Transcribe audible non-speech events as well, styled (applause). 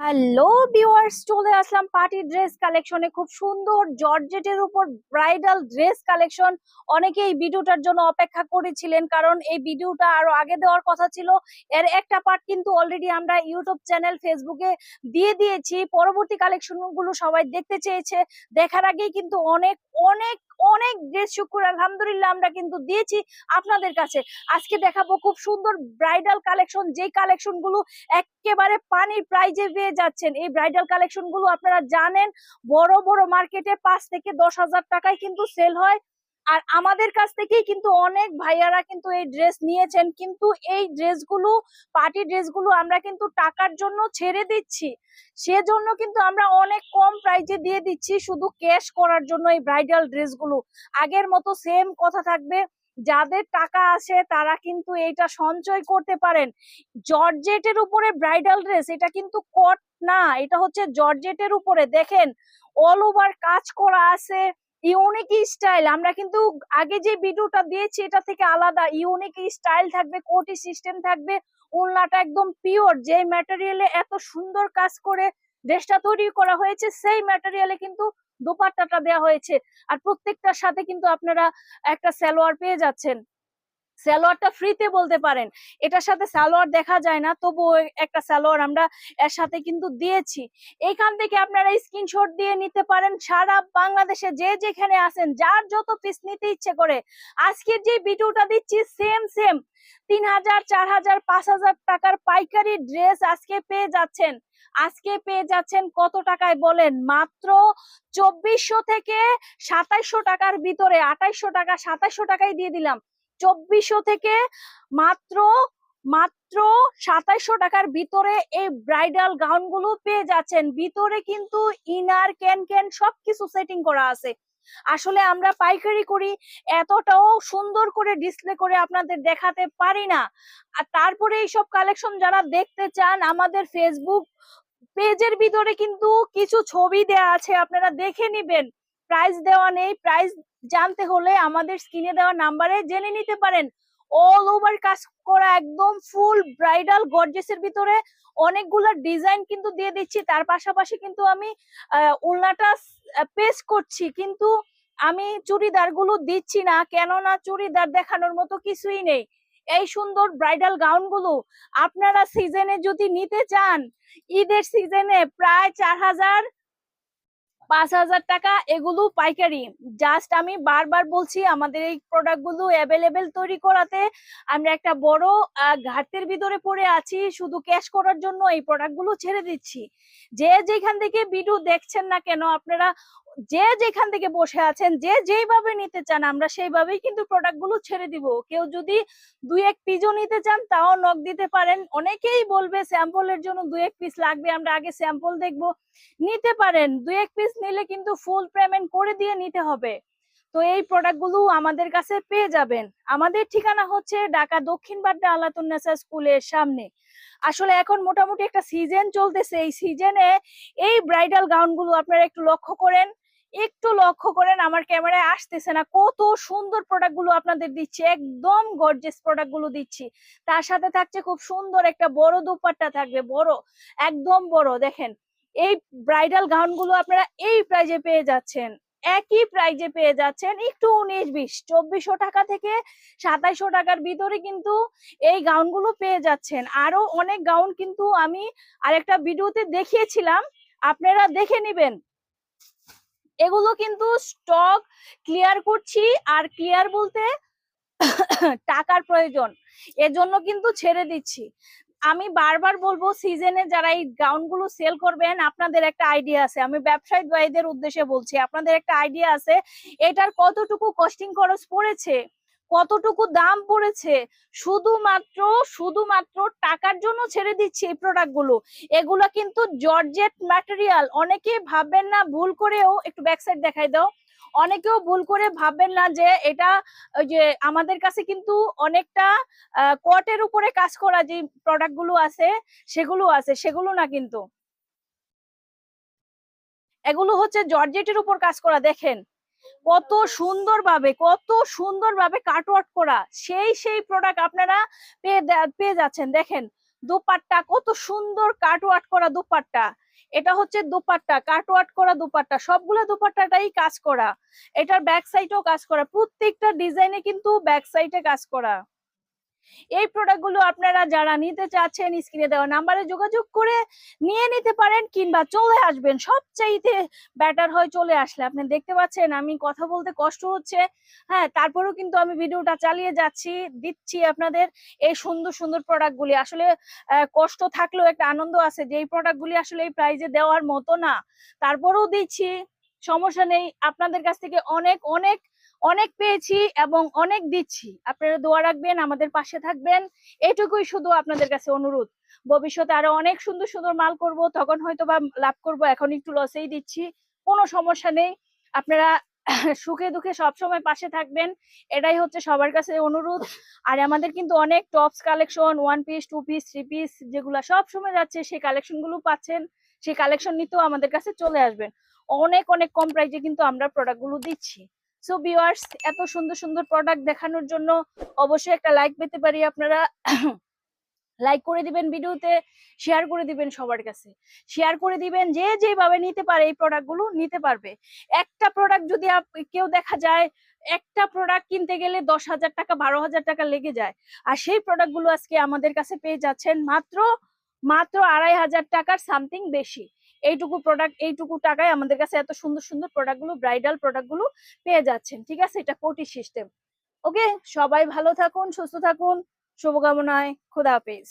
Hello viewers চলে আসলাম party dress কালেকশনে খুব সুন্দর জর্জেটের উপর ব্রাইডাল ড্রেস কালেকশন অনেকে এই ভিডিওটার জন্য অপেক্ষা করেছিলেন, কারণ এই ভিডিওটা আরও আগে দেওয়ার কথা ছিল। এর একটা পার্ট কিন্তু অলরেডি আমরা ইউটিউব চ্যানেল ফেসবুকে দিয়ে দিয়েছি। পরবর্তী কালেকশনগুলো সবাই দেখতে চেয়েছে। দেখার আগেই কিন্তু অনেক অনেক অনেক ড্রেস শুক্র, আলহামদুলিল্লাহ আমরা কিন্তু দিয়েছি আপনাদের কাছে। আজকে দেখাবো খুব সুন্দর ব্রাইডাল কালেকশন যেই কালেকশনগুলো একেবারে পানির প্রাইজে পেয়ে যাচ্ছেন। এই ব্রাইডাল কালেকশনগুলো আপনারা জানেন, বড় বড় মার্কেটে পাঁচ থেকে দশ হাজার টাকায় কিন্তু সেল হয়। আর আমাদের কাছ থেকেই কিন্তু অনেক ভাইয়ারা কিন্তু এই ড্রেস নিয়েছেন। কিন্তু এই ড্রেসগুলো পার্টি ড্রেসগুলো আমরা কিন্তু টাকার জন্য ছেড়ে দিচ্ছি। সেজন্য কিন্তু আমরা অনেক কম প্রাইজে দিয়ে দিচ্ছি শুধু ক্যাশ করার জন্য এই ব্রাইডাল ড্রেসগুলো আগের মতো সেম কথা থাকবে। যাদের টাকা আসে তারা কিন্তু এটা সঞ্চয় করতে পারেন। জর্জেটের উপরে ব্রাইডাল ড্রেস, এটা কিন্তু কট না, এটা হচ্ছে জর্জেটের উপরে। দেখেন অল ওভার কাজ করা আছে ইউনিক স্টাইল আমরা কিন্তু আগে যে ভিডিওটা দিয়েছি, এটা থেকে আলাদা। ইউনিক স্টাইল থাকবে, কোটি সিস্টেম থাকবে, ওড়নাটা একদম পিওর যে ম্যাটেরিয়ালে এত সুন্দর কাজ করে ড্রেসটা তৈরি করা হয়েছে, সেই ম্যাটেরিয়ালে কিন্তু দোপাট্টাটা দেওয়া হয়েছে। আর প্রত্যেকটার সাথে কিন্তু আপনারা একটা স্যালোয়ার পেয়ে যাচ্ছেন। সালোয়ারটা ফ্রিতে বলতে পারেন। এটার সাথে সালোয়ার দেখা যায় না, তবুও একটা সালোয়ার আমরা এর সাথে কিন্তু দিয়েছি। এখান থেকে আপনারা স্ক্রিনশট দিয়ে নিতে পারেন সারা বাংলাদেশে যে যেখানে আছেন, যার যত পিস নিতে ইচ্ছে করে। আজকের যে ভিডিওটা দিচ্ছি সেম সেম তিন হাজার, চার হাজার, পাঁচ হাজার টাকার পাইকারি ড্রেস আজকে পেয়ে যাচ্ছেন। আজকে পেয়ে যাচ্ছেন কত টাকায় বলেন? মাত্র চব্বিশশো থেকে সাতাইশশো টাকার ভিতরে আঠাইশশো টাকা, সাতাইশশো টাকায় দিয়ে দিলাম। চব্বিশশো থেকে মাত্র মাত্র সাতাইশশো টাকার ভিতরে এই ব্রাইডাল গাউনগুলো পেয়ে যাচ্ছেন। ভিতরে কিন্তু ইনার ক্যান ক্যান সবকিছু সেটিং করা আছে। আসলে আমরা পাইকারি করি, এতটাও সুন্দর করে ডিসপ্লে করে আপনাদের দেখাতে পারি না। আর তারপরে এইসব কালেকশন যারা দেখতে চান, আমাদের ফেসবুক পেজের ভিতরে কিন্তু কিছু ছবি দেয়া আছে, আপনারা দেখে নিবেন। প্রাইস দেওয়া নেই প্রাইস জানতে হলে আমাদের স্ক্রিনে দেওয়া নাম্বারে জেনে নিতে পারেন। অল ওভার কাজ করা একদম ফুল ব্রাইডাল গর্জেসের ভিতরে অনেকগুলো ডিজাইন কিন্তু দিয়ে দিচ্ছি। তার পাশাপাশি কিন্তু আমি উলনাটা পেস্ট করছি। কিন্তু আমি চুড়িদারগুলো দিচ্ছি না, কেননা চুড়িদার দেখানোর মতো কিছুই নেই। এই সুন্দর ব্রাইডাল গাউনগুলো আপনারা সিজনে যদি নিতে চান, ঈদের সিজনে প্রায় চার হাজার পাঁচ হাজার টাকা, এগুলো পাইকারি। জাস্ট আমি বারবার বলছি, আমাদের এই প্রোডাক্টগুলো অ্যাভেলেবেল তৈরি করাতে আমরা একটা বড় ঘাটতির ভিতরে পড়ে আছি, শুধু ক্যাশ করার জন্য এই প্রোডাক্টগুলো ছেড়ে দিচ্ছি। যে যেখান থেকে ভিডিও দেখছেন না কেন, আপনারা যে যেখান থেকে বসে আছেন, যে যেইভাবে নিতে চান, আমরা সেইভাবেই কিন্তু প্রোডাক্টগুলো ছেড়ে দিব। কেউ যদি দুই এক পিসও নিতে চান, তাও নক দিতে পারেন। অনেকেই বলবে স্যাম্পলের জন্য দুই এক পিস লাগবে, আমরা আগে স্যাম্পল দেখব। নিতে পারেন। দুই এক পিস নিলে কিন্তু ফুল পেমেন্ট করে দিয়ে নিতে হবে। তো এই প্রোডাক্টগুলো আমাদের কাছে পেয়ে যাবেন। আমাদের ঠিকানা হচ্ছে ঢাকা দক্ষিণ বাড্ডা আলাতুন্নেসা স্কুলের সামনে। আসলে এখন মোটামুটি একটা সিজন চলতেছে। এই সিজনে এই ব্রাইডাল গাউনগুলো আপনারা একটু লক্ষ্য করেন। একটু লক্ষ্য করেন আমার ক্যামেরায় আসতেছে না। কত সুন্দর প্রোডাক্টগুলো আপনাদের দিচ্ছি, একদম গর্জেস প্রোডাক্টগুলো দিচ্ছি। তার সাথে থাকছে খুব সুন্দর একটা বড় দুপাট্টা থাকবে, বড়, একদম বড়। দেখেন, এই ব্রাইডাল গাউনগুলো আপনারা এই প্রাইজে পেয়ে যাচ্ছেন, একই প্রাইজে পেয়ে যাচ্ছেন একটু উনিশ, বিশ, চব্বিশশো টাকা থেকে সাতাইশশো টাকার ভিতরে কিন্তু এই গাউনগুলো পেয়ে যাচ্ছেন। আরও অনেক গাউন কিন্তু আমি আরেকটা ভিডিওতে দেখিয়েছিলাম, আপনারা দেখে নিবেন। এগুলো কিন্তু স্টক ক্লিয়ার করছি আর ক্লিয়ার বলতে টাকার প্রয়োজন। এজন্য কিন্তু ছেড়ে দিচ্ছি। আমি বারবার বলব সিজনে যারা এই গাউনগুলো সেল করবেন, আপনাদের একটা আইডিয়া আছে। আমি ব্যবসায়ী উদ্দেশ্যে বলছি, আপনাদের একটা আইডিয়া আছে, এটার কতটুকু কস্টিং খরচ পড়েছে? কতটুকু দাম পড়েছে? শুধুমাত্র শুধুমাত্র টাকার জন্য ছেড়ে দিচ্ছি এই প্রোডাক্টগুলো। এগুলো কিন্তু জর্জেট ম্যাটেরিয়াল অনেকে ভাববেন না, ভুল করেও একটু ব্যাক সাইড দেখাই দাও। অনেকেও ভুল করে ভাববেন না যে এটা ওই যে আমাদের কাছে কিন্তু অনেকটা কটের উপরে কাজ করা যে প্রোডাক্টগুলো আছে, সেগুলো আছে, সেগুলো না কিন্তু। এগুলো হচ্ছে জর্জেটের উপর কাজ করা, দেখেন। কত সুন্দরভাবে কত সুন্দরভাবে কাটওয়ার্ক করা। সেই সেই প্রোডাক্ট আপনারা পেয়ে পেয়ে যাচ্ছেন। দেখেন, দুপাট্টা, কত সুন্দর কাটওয়ার্ক করা দুপাট্টা। এটা হচ্ছে দুপাট্টা কাটওয়ার্ক করা দুপাট্টা। সবগুলো দুপাট্টাটাই কাজ করা। এটার ব্যাক সাইডেও কাজ করা। প্রত্যেকটা ডিজাইনে কিন্তু ব্যাক সাইডে কাজ করা। এই প্রোডাক্টগুলো আপনারা যারা নিতে চাচ্ছেন স্ক্রিনে দেওয়া নাম্বারে যোগাযোগ করে নিয়ে নিতে পারেন কিংবা চলে আসবেন। সবচাইতে ব্যাটার হয় চলে আসলে। আপনি দেখতে পাচ্ছেন আমি কথা বলতে কষ্ট হচ্ছে। হ্যাঁ তারপরেও কিন্তু আমি ভিডিওটা চালিয়ে যাচ্ছি, দিচ্ছি আপনাদের এই সুন্দর সুন্দর প্রোডাক্ট গুলি। আসলে কষ্ট থাকলেও একটা আনন্দ আছে যে এই প্রোডাক্ট গুলি আসলে এই প্রাইজে দেওয়ার মতো না। তারপরেও দিচ্ছি, সমস্যা নেই। আপনাদের কাছ থেকে অনেক অনেক অনেক পেয়েছি এবং অনেক দিচ্ছি। আপনারা দোয়া রাখবেন, আমাদের পাশে থাকবেন। এটুকুই শুধু আপনাদের কাছে অনুরোধ। ভবিষ্যতে আরও অনেক সুন্দর সুন্দর মাল করব, তখন হয়তো বা লাভ করব, এখন একটু লসেই দিচ্ছি। কোনো সমস্যা নেই। আপনারা (clears throat) সুখে দুঃখে সবসময় পাশে থাকবেন। এটাই হচ্ছে সবার কাছে অনুরোধ। আর আমাদের কিন্তু অনেক tops collection one piece two piece three piece যেগুলা সব সময় যাচ্ছে, সেই কালেকশনগুলো পাচ্ছেন। সেই কালেকশন নিতেও আমাদের কাছে চলে আসবেন। অনেক অনেক কম প্রাইজে কিন্তু আমরা প্রোডাক্টগুলো দিচ্ছি। সো ভিউয়ার্স এত সুন্দর সুন্দর প্রোডাক্ট দেখানোর জন্য অবশ্যই একটা লাইক পেতে পারি আপনারা। লাইক করে দিবেন ভিডিওতে শেয়ার করে দিবেন সবার কাছে। শেয়ার করে দিবেন, যে যেভাবে নিতে পারে এই প্রোডাক্টগুলো নিতে পারবে। একটা প্রোডাক্ট যদি কেউ দেখা যায়, একটা প্রোডাক্ট কিনতে গেলে দশ হাজার টাকা, বারো হাজার টাকা লেগে যায়। আর সেই প্রোডাক্টগুলো আজকে আমাদের কাছে পেয়ে যাচ্ছেন মাত্র মাত্র আড়াই হাজার টাকার সামথিং বেশি। এইটুকু প্রোডাক্ট এইটুকু টাকায় আমাদের কাছে এত সুন্দর সুন্দর প্রোডাক্টগুলো ব্রাইডাল প্রোডাক্টগুলো পেয়ে যাচ্ছেন, ঠিক আছে? এটা কোটি সিস্টেম ওকে সবাই ভালো থাকুন, সুস্থ থাকুন, শুভকামনায়, খোদা হাফেজ।